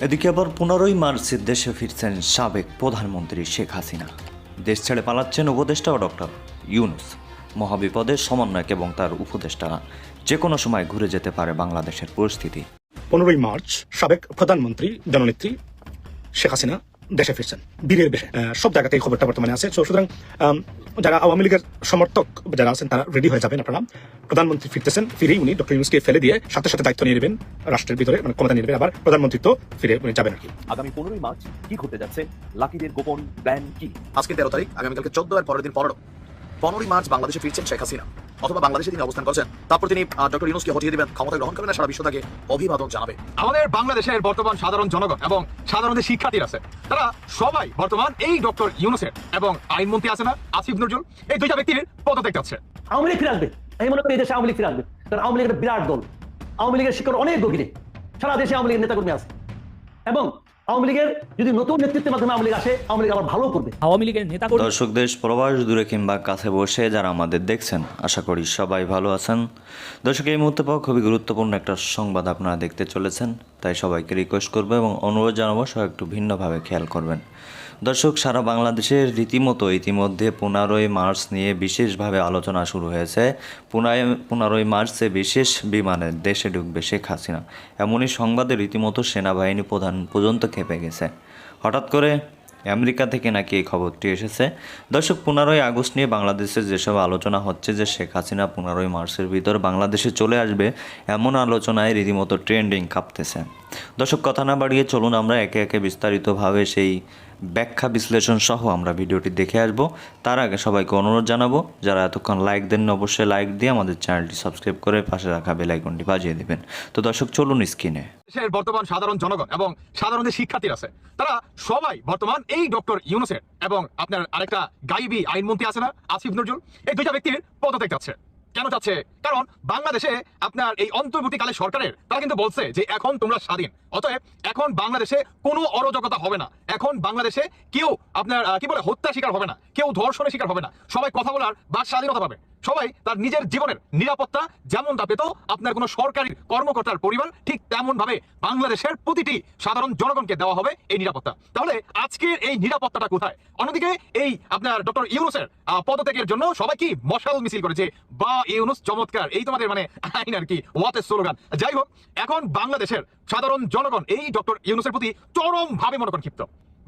এদিকে আবার পনেরোই মার্চে দেশে ফিরছেন সাবেক প্রধানমন্ত্রী শেখ হাসিনা। দেশ ছেড়ে পালাচ্ছেন উপদেষ্টাও ডক্টর ইউনুস। মহাবিপদের সমন্বয়ক এবং তার উপদেষ্টা যে কোনো সময় ঘুরে যেতে পারে বাংলাদেশের পরিস্থিতি। পনেরোই মার্চ সাবেক প্রধানমন্ত্রী, জননেত্রী শেখ হাসিনা দেশে ফিরছেন বীরের বেশে সব জায়গাতেই খবরটা বর্তমানে আছে। তো সুতরাং যারা আওয়ামী লীগের সমর্থক যারা আছেন তারা রেডি হয়ে যাবেন আপনারা। প্রধানমন্ত্রী ফিরতেছেন ফিরেই উনি ডক্টর ইউনুসকে ফেলে দিয়ে সাথে সাথে দায়িত্ব নিয়ে নেবেন রাষ্ট্রের ভিতরে মানে ক্ষমতা নিয়ে নেবেন আবার প্রধানমন্ত্রী তো ফিরে উনি যাবেন আর কি। আগামী পনেরোই মার্চ কি ঘটতে যাচ্ছে? লাকিদের গোপন প্ল্যান কি? আজকে তেরো তারিখ আগামীকালকে চোদ্দ আর পরের দিন পনেরো। পনেরোই মার্চ বাংলাদেশে ফিরছেন শেখ হাসিনা। অথবা বাংলাদেশে তিনি অবস্থান করছেন। তারপর তিনি ডক্টর ইউনুসকে হটিয়ে দিবেন ক্ষমতা গ্রহণ করবেন সারা বিশ্ব তাকে অভিবাদন জানাবে। আমাদের বাংলাদেশের বর্তমান সাধারণ জনগণ এবং সাধারণ যে শিক্ষার্থীরা আছে তারা সবাই বর্তমান এই ডক্টর ইউনুসের এবং আইনমন্ত্রী আছে না আসিফ নজরুল এই দুইটা ব্যক্তির পদত্যাগ চাচ্ছে। আওয়ামী লীগ ফিরে আসবে আমি মনে করি এই দেশে আওয়ামী লীগ ফিরে আসবে কারণ আওয়ামী লীগের একটা বিরাট দল। আওয়ামী লীগের শিকড় অনেক গভীরে। সারা দেশে আওয়ামী লীগের নেতাকর্মী আছে। এবং আওয়ামী লীগের যদি নতুন নেতৃত্বের মাধ্যমে আওয়ামী লীগ আসে আওয়ামী লীগ আবার ভালো করবে। আওয়ামী লীগের নেতা দর্শক দেশ প্রবাস দূরে কিংবা কাছে বসে যারা আমাদের দেখছেন আশা করি সবাই ভালো আছেন। দর্শক এই মুহূর্তে পাওয়া খুবই গুরুত্বপূর্ণ একটা সংবাদ আপনারা দেখতে চলেছেন তাই সবাইকে রিকোয়েস্ট করব এবং অনুরোধ জানাব সবাই একটু ভিন্ন ভাবে খেয়াল করবেন। দর্শক, সারা বাংলাদেশের রীতিমতো ইতিমধ্যে পনেরোই মার্চ নিয়ে বিশেষভাবে আলোচনা শুরু হয়েছে। পুনায় পনেরোই মার্চে বিশেষ বিমানে দেশে ঢুকবে শেখ হাসিনা। এমনই সংবাদে রীতিমতো সেনাবাহিনী প্রধান পর্যন্ত খেপে গেছে। হঠাৎ করে আমেরিকা থেকে নাকি এই খবরটি এসেছে। দর্শক, পনেরোই আগস্ট নিয়ে বাংলাদেশে যেসব আলোচনা হচ্ছে যে শেখ হাসিনা পনেরোই মার্চের ভিতর বাংলাদেশে চলে আসবে, এমন আলোচনায় রীতিমতো ট্রেন্ডিং কাঁপতেছে। দর্শক, কথা না বাড়িয়ে চলুন আমরা একে একে বিস্তারিতভাবে সেই ব্যাখ্যা বিশ্লেষণ সহ আমরা ভিডিওটি দেখে আসব। তার আগে সবাইকে অনুরোধ জানাব, যারা এতক্ষণ লাইক দেন অবশ্যই লাইক দিয়ে আমাদের চ্যানেলটি সাবস্ক্রাইব করে পাশে রাখা বেল আইকনটি বাজিয়ে দেবেন। তো দর্শক, চলুন স্ক্রিনে। বর্তমান সাধারণ জনগণ এবং সাধারণ যে শিক্ষার্থীরা আছে, তারা সবাই বর্তমান এই ডক্টর ইউনুসের এবং আপনার আরেকটা গাইবি আইনমন্ত্রী আছে না, আসিফ নজরুল, এই দুইটা ব্যক্তির পদত্যাগ চাচ্ছে। কেন চাচ্ছে কারণ বাংলাদেশে আপনার এই অন্তর্বর্তীকালে সরকারের, তারা কিন্তু বলছে যে এখন তোমরা স্বাধীন। অতএব এখন বাংলাদেশে কোনো অরাজকতা হবে না। এখন বাংলাদেশে কেউ আপনার কি বলে হত্যা শিকার হবে না। কেউ ধর্ষণের শিকার হবে না। সবাই কথা বলার বা স্বাধীনতা পাবে। সবাই তার নিজের জীবনের নিরাপত্তা যেমনটা পেত, আপনার কোনো সরকারি কর্মকর্তার পরিবার ঠিক তেমন ভাবে বাংলাদেশের প্রতিটি সাধারণ জনগণকে দেওয়া হবে এই নিরাপত্তা। তাহলে আজকের এই নিরাপত্তাটা কোথায়? অন্যদিকে এই আপনার ডক্টর ইউনুসের পদত্যাগের জন্য সবাই কি মশাল মিছিল করেছে? বা, ইউনুস চমৎকার, এই তোমাদের মানে আইন আর কি ওয়াতের স্লোগান যাই হোক, এখন বাংলাদেশের সাধারণ জনগণ এই ডক্টর ইউনুসের প্রতি চরম ভাবে মনে করেন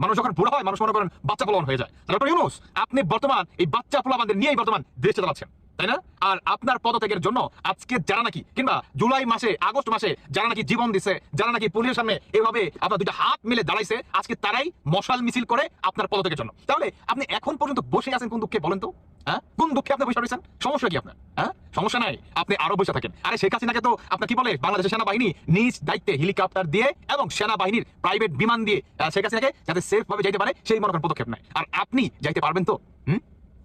মানুষ যখন বুড়ো হয়, মানুষ মনে করেন বাচ্চা পোলান হয়ে যায়। ডক্টর ইউনুস, আপনি বর্তমান এই বাচ্চা পোলাবানদের নিয়েই বর্তমান দেশ চালাচ্ছেন। তাই না? আর আপনার পদত্যাগের জন্য আজকে যারা নাকি, কিংবা জুলাই মাসে, আগস্ট মাসে যারা নাকি জীবন দিছে, যারা নাকি পুলিশের সামনে এভাবে আপনার দুইটা হাত মিলে দাঁড়াইছে, আজকে তারাই মশাল মিছিল করে আপনার পদত্যাগের জন্য। তাহলে আপনি এখন পর্যন্ত বসে আছেন কোন দুঃখে বলেন তো? হ্যাঁ? কোন দুঃখে আপনি বসে রয়েছেন? সমস্যা কি আপনার? হ্যাঁ? সমস্যা নাই, আপনি আরও বসে থাকেন। আরে শেখ হাসিনাকে তো আপনার কি বলে? বাংলাদেশের সেনাবাহিনী নিজ দায়িত্বে হেলিকপ্টার দিয়ে এবং সেনাবাহিনীর প্রাইভেট বিমান দিয়ে শেখ হাসিনাকে যাতে সেফ ভাবে যাইতে পারে, সেই মনে করেন পদক্ষেপ নেয় আর আপনি যাইতে পারবেন তো? হুম?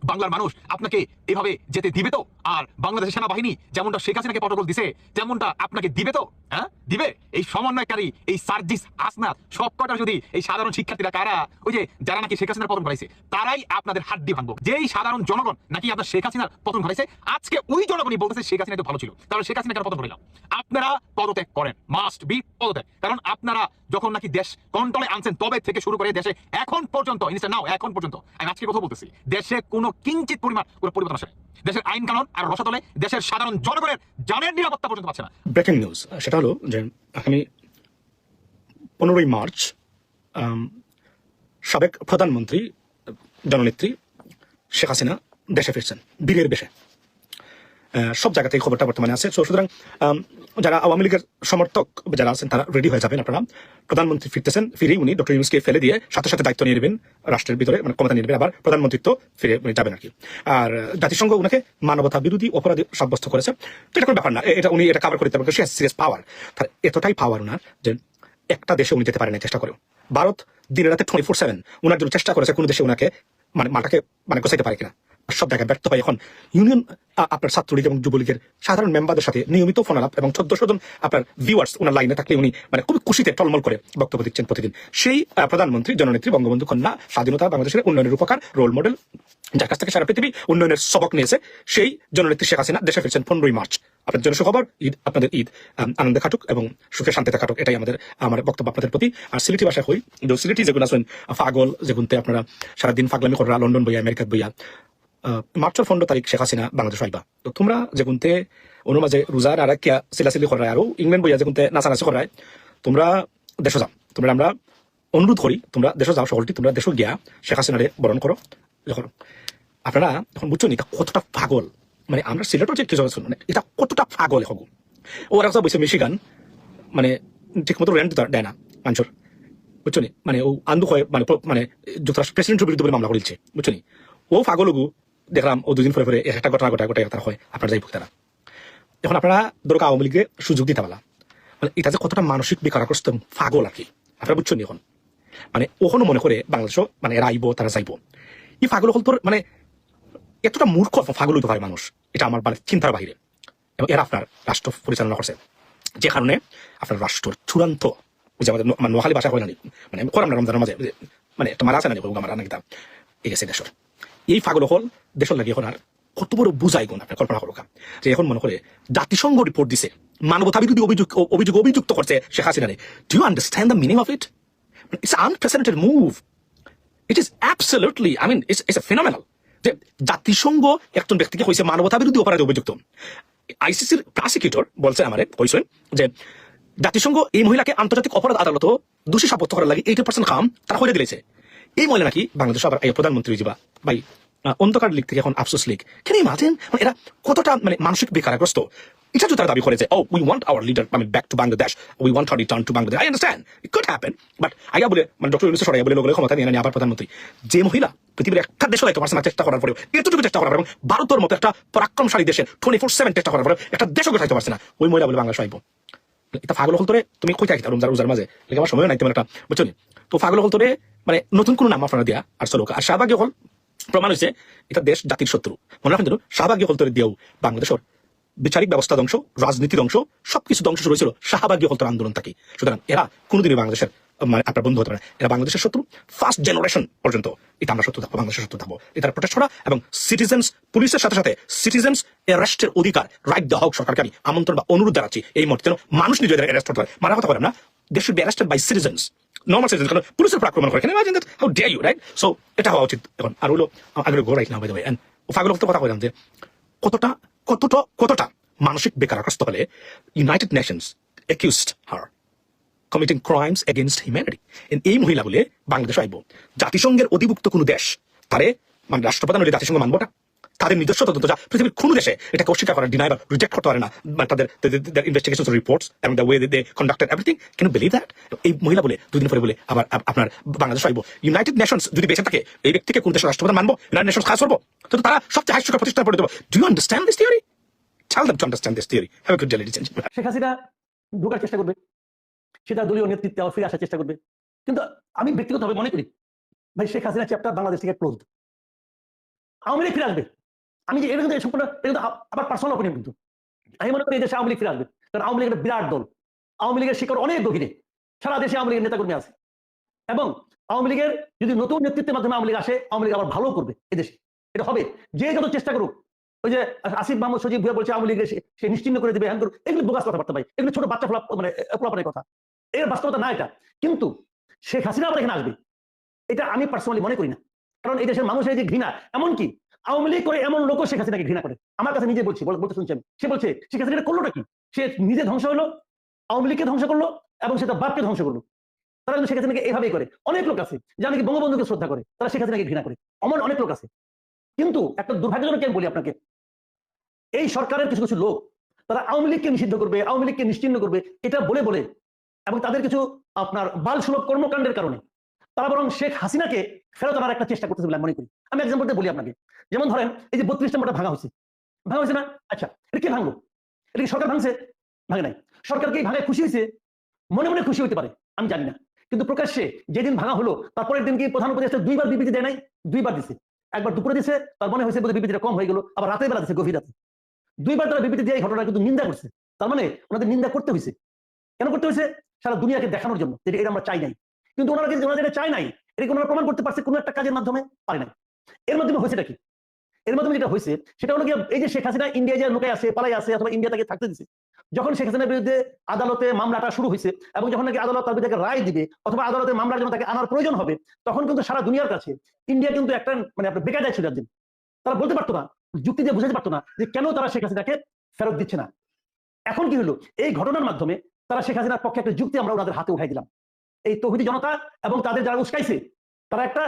বাংলার মানুষ আপনাকে এভাবে যেতে দিবে তো? আর বাংলাদেশের সেনাবাহিনী যেমনটা শেখ হাসিনাকে প্রটোকল দিছে, তেমনটা আপনাকে দিবে তো? হ্যাঁ? দিবে? এই সমন্বয়কারী, এই সার্জিস আসনাথ সব কটা যদি এই সাধারণ শিক্ষার্থীরা, কারা? ওই যে যারা নাকি শেখ হাসিনার পতন ঘটাইছে, তারাই আপনাদের হাড্ডি ভাঙবো। যেই সাধারণ জনগণ নাকি আপনার শেখ হাসিনার পতন ঘটাইছে, আজকে ওই জনগণই বলতেছে শেখ হাসিনা তো ভালো ছিল। তাহলে শেখ হাসিনা কেন পতন ঘটাইলাম আপনারা পদত্যাগ করেন। মাস্ট বি পদত্যাগ। কারণ আপনারা যখন নাকি দেশ কন্ট্রোলে আনছেন, তবে থেকে শুরু করে দেশে এখন পর্যন্ত নাও এখন পর্যন্ত, আমি আজকে কথা বলতেছি, দেশে কোনো কিঞ্চিত পরিমাণ কোনো পরিবর্তন আসে। দেশের আইন কানুন আর রসাতলে দেশের সাধারণ জনগণের জানের নিরাপত্তা পর্যন্ত পাচ্ছে না। ব্রেকিং নিউজ সেটা হলো যে আগামী পনেরোই মার্চ আম, সাবেক প্রধানমন্ত্রী জননেত্রী শেখ হাসিনা দেশে ফিরছেন বীরের বেশে। সব জায়গাতেই খবরটা বর্তমানে আছে তো সুতরাং যারা আওয়ামী লীগের সমর্থক যারা আছেন, তারা রেডি হয়ে যাবেন আপনারা। প্রধানমন্ত্রী ফিরতেছেন, ফিরেই উনি ডক্টর ইউনুসকে ফেলে দিয়ে সাথে সাথে দায়িত্ব নিয়ে নেবেন রাষ্ট্রের ভিতরে মানে ক্ষমতা নিয়ে নেবেন, আবার প্রধানমন্ত্রিত্ব ফিরে যাবেন আর কি। আর জাতিসংঘ উনাকে মানবতা বিরোধী অপরাধী সাব্যস্ত করেছে। তো এটা কোনো ব্যাপার না এটা উনি এটা কাভার করতে পারবেন, সে সিরিয়াস পাওয়ার তার এতটাই পাওয়ার উনার যে একটা দেশে উনি যেতে পারেন চেষ্টা করেও। ভারত দিনে রাতে টোয়েন্টি ফোর সেভেন উনার জন্য চেষ্টা করেছে কোনো দেশে উনাকে মানে মাটাকে মানে গোছাইতে পারে কিনা। সব জায়গায় ব্যর্থ হয় এখন। ইউনিয়ন আপনার ছাত্রলীগ এবং যুবলীগের সাধারণ মেম্বারদের সাথে নিয়মিত ফোন আলাপ এবং চোদ্দশো জন আপনার ভিউয়ার্স ওনার লাইনে থাকলে উনি মানে খুবই খুশিতে টলমল করে বক্তব্য দিচ্ছেন প্রতিদিন। সেই প্রধানমন্ত্রী, জননেত্রী, বঙ্গবন্ধু কন্যা, স্বাধীনতা, বাংলাদেশের উন্নয়নের উপকার রোল মডেল যার কাছ থেকে সারা পৃথিবী উন্নয়নের সবক নিয়েছে, সেই জননেত্রী শেখ হাসিনা দেশে ফিরছেন পনেরোই মার্চ। আপনার জন্য সুখবর ঈদ, আপনাদের ঈদ আনন্দে কাটুক এবং সুখে শান্তিতে কাটুক, এটাই আমাদের, আমার বক্তব্য আপনাদের প্রতি। আর সিলেটি ভাষা হই যে সিলেটি যেগুলো আছেন ফাগল যেগুনতে আপনারা সারাদিন ফাগলামি করা লন্ডন বইয়া, আমেরিকাত বইয়া। মার্চের পনেরো তারিখ শেখ হাসিনা বাংলাদেশ আইবা তো তোমরা যেগুনতে অনু মাঝে রোজার আর কিয়া সিলাসিলি করায় আর ইংল্যান্ড বইয়া যেগুনতে নাচানাচি করায় তোমরা দেশ যাও তোমরা আমরা অনুরোধ করি তোমরা দেশ যাও সকলটি তোমরা দেশ গিয়া শেখ হাসিনারে বরণ করো করো আপনারা এখন বুঝছ নি কতটা পাগল। মানে আমরা সিলেটের যে কিছু মানে এটা কতটা পাগল হব ওরা কথা বলছে মিশিগান মানে ঠিক মতো রেন্ট দেয় না মানুষের বুঝছ মানে ও আন্দু হয় মানে মানে যুক্তরাষ্ট্র প্রেসিডেন্টের বিরুদ্ধে মামলা করেছে বুঝছ ও পাগলগু দেখলাম ও দুদিন পরে পরে একটা ঘটনা ঘটায় ঘটায় তারা হয় আপনার যাই ভুক্তারা এখন আপনারা দরকার আওয়ামী লীগের সুযোগ দিতে পারলা মানে এটা যে কতটা মানসিক বেকারগ্রস্ত পাগল আর কি আপনারা বুঝছ নি এখন মানে ওখানে মনে করে বাংলাদেশ মানে এরা আইব তারা যাইব। এই পাগল হল তোর মানে এতটা মূর্খ পাগল হতে পারে মানুষ এটা আমার মানে চিন্তার বাইরে এবং এরা আপনার রাষ্ট্র পরিচালনা করছে যে কারণে আপনার রাষ্ট্র চূড়ান্ত ওই যে আমাদের নোয়াখালী ভাষা হয় না মানে করাম না রমজানের মাঝে মানে একটা মারা আছে না নি, আমার নাকি তা এই গেছে দেশের এই পাগল হল দেশের লাগে এখন আর কত বড় বুঝাই গুণ আপনার কল্পনা করুক যে এখন মনে করে জাতিসংঘ রিপোর্ট দিছে মানবতা বিরোধী অভিযোগ অভিযোগ অভিযুক্ত করছে Sheikh হাসিনারে do you understand the meaning of it it's unprecedented move it is absolutely I mean it's it's a phenomenal যে জাতিসংঘ একজন ব্যক্তিকে কইছে মানবতা বিরোধী অপরাধে অভিযুক্ত আইসিসির প্রসিকিউটর বলছে আমারে কইছেন যে জাতিসংঘ এই মহিলাকে আন্তর্জাতিক অপরাধ আদালত দোষী সাব্যস্ত করার লাগে এইটি পার্সেন্ট কাম তারা হয়ে দিয়েছে এই মহিলা নাকি বাংলাদেশ আবার প্রধানমন্ত্রী যাবা ভাই অন্ধকার লীগ থেকে এখন আফসোস লীগ কেন ইমাজিন মানে এরা কতটা মানে মানসিক বেকারগ্রস্ত? এটা তো তারা দাবি করে যে ও we want our leader mean back to Bangladesh we want return to Bangladesh I understand it could happen but আইয়া বলে মানে ডক্টর ইউনুস সরাইয়া বলে লোকের ক্ষমতা নিয়ে আবার প্রধানমন্ত্রী। যে মহিলা পৃথিবীর একটা দেশ হয়তো পারছে না চেষ্টা করার পরেও, এতটুকু চেষ্টা করার এবং ভারতের মতো একটা পরাক্রমশালী দেশের টোয়েন্টি ফোর সেভেন চেষ্টা করার পরে একটা দেশও গোটাইতে পারছে না ওই মহিলা বলে বাংলাদেশ আইব এটা ফাগল হল তোরে, তুমি কই থাকি? রোজার রোজার মাঝে। আমার সময় নাই তেমন একটা, বুঝছ তো ফাগল হল তোরে মানে নতুন কোনো নাম আপনারা দিয়া, আর চলো, আর শাহবাগী হল প্রমাণ হয়েছে, এটা দেশ জাতির শত্রু। মনে রাখেন যেন শাহবাগী হল তোরে দিয়েও বাংলাদেশের বিচারিক ব্যবস্থা ধ্বংস, রাজনীতি ধ্বংস, সবকিছু ধ্বংস শুরু হয়েছিল শাহবাগী হল তোর আন্দোলন থাকি। সুতরাং এরা কোনোদিনই বাংলাদেশের মানে আপনার বন্ধু হতে পারে এরা বাংলাদেশের শত্রু ফার্স্ট জেনারেশন পর্যন্ত। এটা আমরা শত্রু থাকব, বাংলাদেশের শত্রু থাকব। এটা প্রটেস্ট করা এবং সিটিজেন্স পুলিশের সাথে সাথে সিটিজেন্স অ্যারেস্টের অধিকার রাইট দেওয়া হোক সরকারকে আমি আমন্ত্রণ বা অনুরোধ জানাচ্ছি। এই মুহূর্তে মানুষ নিজেদের অ্যারেস্ট করতে পারে। মারা কথা বলেন না। They should be arrested by citizens normal citizen কারণ পুলিশের উপর আক্রমণ করে। Imagine that how you right so এটা হওয়া উচিত। এখন, আর হলো গো রাইট না এন্ড কথা যে, কতটা কতটা কতটা মানসিক বেকারগ্রস্ত হলে United Nations her committing crimes against humanity এই মহিলা বলে বাংলাদেশ আইব। জাতিসংঘের অধিভুক্ত কোনো দেশ, তারে মানে রাষ্ট্রপ্রধান হলে জাতিসংঘ মানবটা তাদের নিজস্ব তদন্ত যা পৃথিবীর কোনো দেশে এটাকে অস্বীকার করা ডিনাই বা রিজেক্ট করতে পারে না। মানে তাদের ইনভেস্টিগেশন রিপোর্টস এবং the way they conducted everything can believe that এই মহিলা বলে দুদিন পরে বলে আবার আপনার বাংলাদেশ আইব। ইউনাইটেড নেশনস যদি বেঁচে থাকে এই ব্যক্তিকে কোন দেশের রাষ্ট্রপ্রধান মানবো? ইউনাইটেড নেশনস খাস করব? তো তারা সবচেয়ে হাস্যকর প্রতিষ্ঠান করে দেবো। Do you understand this theory Tell them to understand this theory. Have a good day, ladies. Sheikh Hasina ঢোকার চেষ্টা করবে। সে তার দলীয় নেতৃত্বে আবার ফিরে আসার চেষ্টা করবে। কিন্তু আমি ব্যক্তিগতভাবে মনে করি ভাই শেখ হাসিনা চ্যাপ্টার বাংলাদেশ থেকে ক্লোজ আওয়ামী লীগ ফিরে আসবে। আমি যে এটা কিন্তু সম্পূর্ণ এটা কিন্তু আ- আবার পার্সোনাল অপিনিয়ন কিন্তু। আমি মনে করি দেশে আওয়ামী লীগ ফিরে আসবে। কারণ আওয়ামী লীগ একটা বিরাট দল। আওয়ামী লীগের শিকড় অনেক গভীরে। সারা দেশে আওয়ামী লীগের নেতাকর্মী আছে। এবং আওয়ামী লীগের যদি নতুন নেতৃত্বের মাধ্যমে আওয়ামী লীগ আসে, আওয়ামী লীগ আবার ভালো করবে এদেশে এটা হবে। যে যত চেষ্টা করুক, ওই যে আসিফ মাহমুদ সজিব ভুয়া বলছে আওয়ামী লীগের সে- সে নিশ্চিন্ন করে দেবে, হ্যান করুক। এগুলো বোগাস কথাবার্তা ভাই। এগুলো ছোট বাচ্চা ফলাপ মানে ফলাপনের কথা। এর বাস্তবতা না এটা। কিন্তু শেখ হাসিনা আবার এখানে আসবে। এটা আমি পার্সোনালি মনে করি না। কারণ এই দেশের মানুষের যে ঘৃণা, এমনকি আওয়ামী লীগ করে এমন লোকও শেখ হাসিনাকে ঘৃণা করে। আমার কাছে নিজে বলছি বলতে শুনছি আমি। সে বলছে, শেখ হাসিনা করলোটা কি সে নিজে ধ্বংস হলো, আওয়ামী লীগকে ধ্বংস করল এবং সে তার বাপকে ধ্বংস করল। তারা কিন্তু শেখ হাসিনাকে এইভাবেই করে। অনেক লোক আছে যে নাকি বঙ্গবন্ধুকে শ্রদ্ধা করে, তারা শেখ হাসিনাকে ঘৃণা করে। অমন অনেক লোক আছে। কিন্তু একটা দুর্ভাগ্যজনক আমি বলি আপনাকে, এই সরকারের কিছু কিছু লোক, তারা আওয়ামী লীগকে নিষিদ্ধ করবে, আওয়ামী লীগকে নিশ্চিন্ন করবে, এটা বলে বলে এবং তাদের কিছু আপনার বাল সুলভ কর্মকাণ্ডের কারণে তারা বরং শেখ হাসিনাকে ফেরত আনার একটা চেষ্টা করতেছে বলে আমি মনে করি। আমি এক্সাম্পল বলি আপনাকে। যেমন ধরেন, এই যে বত্রিশটা মোটা ভাঙা হয়েছে। ভাঙা হয়েছে না? আচ্ছা এটা কে ভাঙলো? এটা কি সরকার ভাঙছে? ভাঙে নাই। সরকারকে ভাঙায় খুশি হয়েছে? মনে মনে খুশি হতে পারে, আমি জানি না। কিন্তু প্রকাশ্যে যেদিন ভাঙা হলো তারপরের দিন কি প্রধান উপদেষ্টা দুইবার বিবৃতি দেয় নাই? দুইবার দিছে। একবার দুপুরে দিছে, তার মনে হয়েছে বোধহয় বিবৃতিটা কম হয়ে গেল, আবার রাতের বেলা দিছে, গভীর রাতে। দুইবার তারা বিবৃতি দিয়ে এই ঘটনা কিন্তু নিন্দা করছে। তার মানে ওনাদের নিন্দা করতে হয়েছে কেন করতে হয়েছে সারা দুনিয়াকে দেখানোর জন্য যে এটা আমরা চাই নাই। কিন্তু ওনারা কিন্তু ওনারা চাই নাই। এটা ওনারা প্রমাণ করতে পারছে কোনো একটা কাজের মাধ্যমে? পারে নাই। এর মাধ্যমে হয়েছেটা কি? এর মাধ্যমে যেটা হয়েছে, সেটা হলো এই যে শেখ হাসিনা ইন্ডিয়া যে লোকে আছে, পালাই আছে, অথবা ইন্ডিয়া তাকে থাকতে দিছে, যখন শেখ হাসিনার বিরুদ্ধে আদালতে মামলাটা শুরু হয়েছে এবং যখন নাকি আদালত তার বিরুদ্ধে রায় দিবে, অথবা আদালতে মামলার জন্য তাকে আনার প্রয়োজন হবে, তখন কিন্তু সারা দুনিয়ার কাছে ইন্ডিয়া কিন্তু একটা মানে আপনার বেকায়দায় ছিল একদিন তারা বলতে পারতো না, যুক্তি দিয়ে বুঝাতে পারতো না যে কেন তারা শেখ হাসিনাকে ফেরত দিচ্ছে না। এখন কি হলো? এই ঘটনার মাধ্যমে তারা শেখ হাসিনার পক্ষে একটা যুক্তি আমরা ওনাদের হাতে উঠাই দিলাম। এই তৌহিদি জনতা এবং তাদের যারা উস্কাইছে, তারা একটা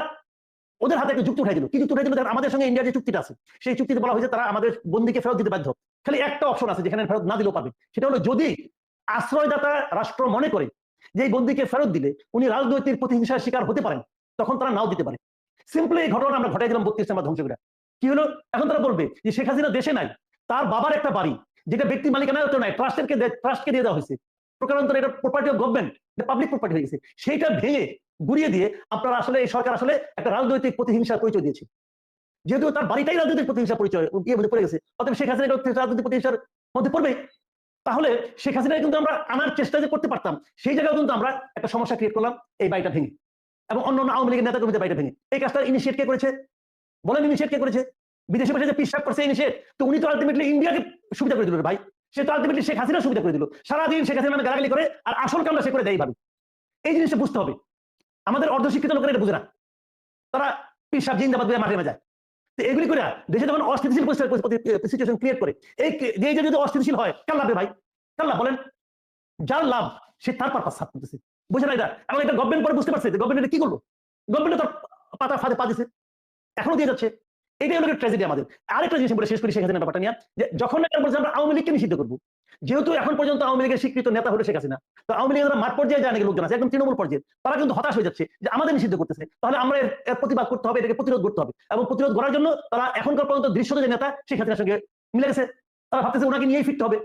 ওদের হাতে একটা যুক্তি উঠাই দিল কি যুক্তি উঠাই দিল আমাদের সঙ্গে ইন্ডিয়ার যে চুক্তিটা আছে, সেই চুক্তিতে বলা হয়েছে তারা আমাদের বন্দিকে ফেরত দিতে বাধ্য। খালি একটা অপশন আছে যেখানে ফেরত না দিলেও পাবে সেটা হলো যদি আশ্রয়দাতা রাষ্ট্র মনে করে যে এই বন্দিকে ফেরত দিলে উনি রাজনৈতিক প্রতিহিংসার শিকার হতে পারেন, তখন তারা নাও দিতে পারে। সিম্পলি এই ঘটনা আমরা ঘটাই দিলাম বত্রিশ আমরা ধ্বংস কি হলো? এখন তারা বলবে যে শেখ হাসিনা দেশে নাই, তার বাবার একটা বাড়ি, যেটা ব্যক্তি মালিকানা নাই ট্রাস্টেরকে ট্রাস্টকে দিয়ে দেওয়া হয়েছে। প্রকারান্তরে এটা প্রপার্টি অফ গভর্নমেন্ট এটা পাবলিক প্রপার্টি হয়ে গেছে। সেইটা ভেঙে, গুড়িয়ে দিয়ে আপনারা আসলে এই সরকার আসলে একটা রাজনৈতিক প্রতিহিংসার পরিচয় দিয়েছে। যেহেতু তার বাড়িটাই রাজনৈতিক প্রতিহিংসা পরিচয় ইয়ে মধ্যে পড়ে গেছে, অতএব শেখ হাসিনা রাজনৈতিক প্রতিহিংসার মধ্যে পড়বে। তাহলে শেখ হাসিনা কিন্তু আমরা আনার চেষ্টা যে করতে পারতাম, সেই জায়গায় কিন্তু আমরা একটা সমস্যা ক্রিয়েট করলাম, এই বাড়িটা ভেঙে। এবং অন্য আওয়ামী লীগের নেতা কর্মীদের বাড়িটা ভেঙে। এই কাজটা ইনিশিয়েট কে করেছে? বলেন ইনিশিয়েট কে করেছে? বিদেশি ভাষায় যে পিসাব করছে ইনিশিয়েট তো উনি তো আলটিমেটলি ইন্ডিয়াকে সুবিধা করে দিল ভাই। সে তো আলটিমেটলি শেখ হাসিনা সুবিধা করে দিল। সারাদিন শেখ হাসিনা নামে গালাগালি করে আর আসল কামটা সে করে দেয় ভাবে এই জিনিসটা বুঝতে হবে। আমাদের অর্ধশিক্ষিত লোকেরা এটা বুঝে না। তারা পিসাব জিন্দাবাদ দিয়ে মাঠে যায়। তো এগুলি করে দেশে যখন অস্থিতিশীল সিচুয়েশন ক্রিয়েট করে, এই যে যদি অস্থিতিশীল হয়, কার লাভে ভাই? কার লাভ বলেন? যার লাভ, সে তার পারপাস সাফ করতেছে বুঝে না এটা? এবং এটা গভর্নমেন্ট পরে বুঝতে পারছে যে গভর্নমেন্ট কি করল? গভর্নমেন্ট তার পাতা ফাঁদে পা দিছে। এখনও দিয়ে যাচ্ছে। এটাই হলো ট্র্যাজেডি আমাদের। আরেকটা জিনিস বলে শেষ করি শেখ হাসিনা ব্যাপারটা নিয়ে, যে যখন বলছে আমরা আওয়ামী লীগকে নিষিদ্ধ করব, যেহেতু এখন পর্যন্ত আওয়ামী লীগের স্বীকৃত নেতা হলো শেখ হাসিনা, তো আওয়ামী লীগের মাঠ পর্যায়ে যায় নাকি লোকজন আছে, একদম তৃণমূল পর্যায়ে, তারা কিন্তু হতাশ হয়ে যাচ্ছে যে আমাদের নিষিদ্ধ করতেছে, তাহলে আমরা এর প্রতিবাদ করতে হবে, এটাকে প্রতিরোধ করতে হবে। এবং প্রতিরোধ করার জন্য তারা এখনকার পর্যন্ত দৃশ্যত যে নেতা শেখ হাসিনার সঙ্গে মিলে গেছে, তারা ভাবতেছে ওনাকে নিয়েই ফিরতে হবে।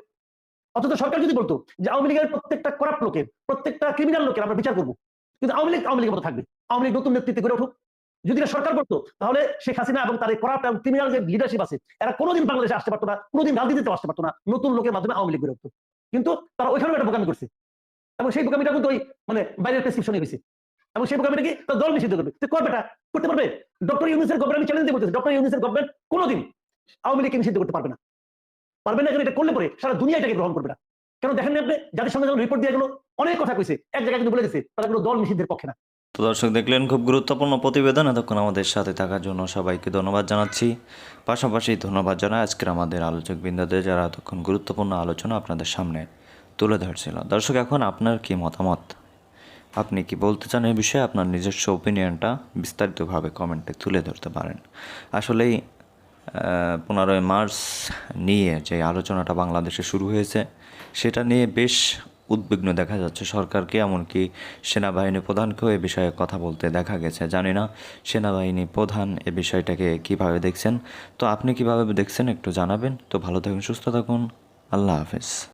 অথচ সরকার যদি বলতো যে আওয়ামী লীগের প্রত্যেকটা করাপ্ট লোকের, প্রত্যেকটা ক্রিমিনাল লোকের আমরা বিচার করব, কিন্তু আওয়ামী লীগ, আওয়ামী লীগের মতো থাকবে। আওয়ামী লীগ নতুন নেতৃত্বে গড়ে উঠুক। যদি এটা সরকার করতো, তাহলে শেখ হাসিনা এবং তার করাপ্ট এবং ক্রিমিনাল যে লিডারশিপ আছে, এরা কোনোদিন বাংলাদেশে আসতে পারতো না, কোনোদিন রাজনীতিতে আসতে পারতো না, নতুন লোকের মাধ্যমে আওয়ামী লীগ গড়ে উঠতো। কিন্তু তারা ওইখানেও একটা বোকামি করছে। এবং সেই বোকামিটা কিন্তু ওই মানে বাইরের প্রেসক্রিপশনে হয়েছে এবং সেই বোকামিটা কি তার দল নিষিদ্ধ করবে। তো করবে করতে পারবে? ডক্টর ইউনিসের গভর্নমেন্ট আমি চ্যালেঞ্জ দিয়ে বলতেছি ডক্টর ইউনিসের গভর্নমেন্ট কোনোদিন আওয়ামী লীগকে নিষিদ্ধ করতে পারবে না। পারবে না এটা করলে পরে সারা দুনিয়া এটাকে গ্রহণ করবে না। কেন দেখেন না আপনি? যাদের সঙ্গে যখন রিপোর্ট দিয়ে গেলো, অনেক কথা কইছে। এক জায়গায় কিন্তু বলে গেছে, তারা কোনো দল নিষিদ্ধের পক্ষে না। তো দর্শক দেখলেন, খুব গুরুত্বপূর্ণ প্রতিবেদন এতক্ষণ আমাদের সাথে থাকার জন্য সবাইকে ধন্যবাদ জানাচ্ছি। পাশাপাশি ধন্যবাদ জানাই আজকের আমাদের আলোচক বৃন্দাদের যারা এতক্ষণ গুরুত্বপূর্ণ আলোচনা আপনাদের সামনে তুলে ধরছিল। দর্শক, এখন আপনার কি মতামত? আপনি কি বলতে চান এই বিষয়ে? আপনার নিজস্ব ওপিনিয়নটা বিস্তারিতভাবে কমেন্টে তুলে ধরতে পারেন। আসলেই পনেরোই মার্চ নিয়ে যে আলোচনাটা বাংলাদেশে শুরু হয়েছে, সেটা নিয়ে বেশ উদ্বিগ্ন দেখা যাচ্ছে। সরকারকে এমনকি সেনাবাহিনী প্রধানকেও এ বিষয়ে কথা বলতে দেখা গেছে। জানি না সেনাবাহিনী প্রধান এ বিষয়টাকে কীভাবে দেখছেন। তো আপনি কীভাবে দেখছেন একটু জানাবেন। তো ভালো থাকুন, সুস্থ থাকুন। আল্লাহ হাফেজ।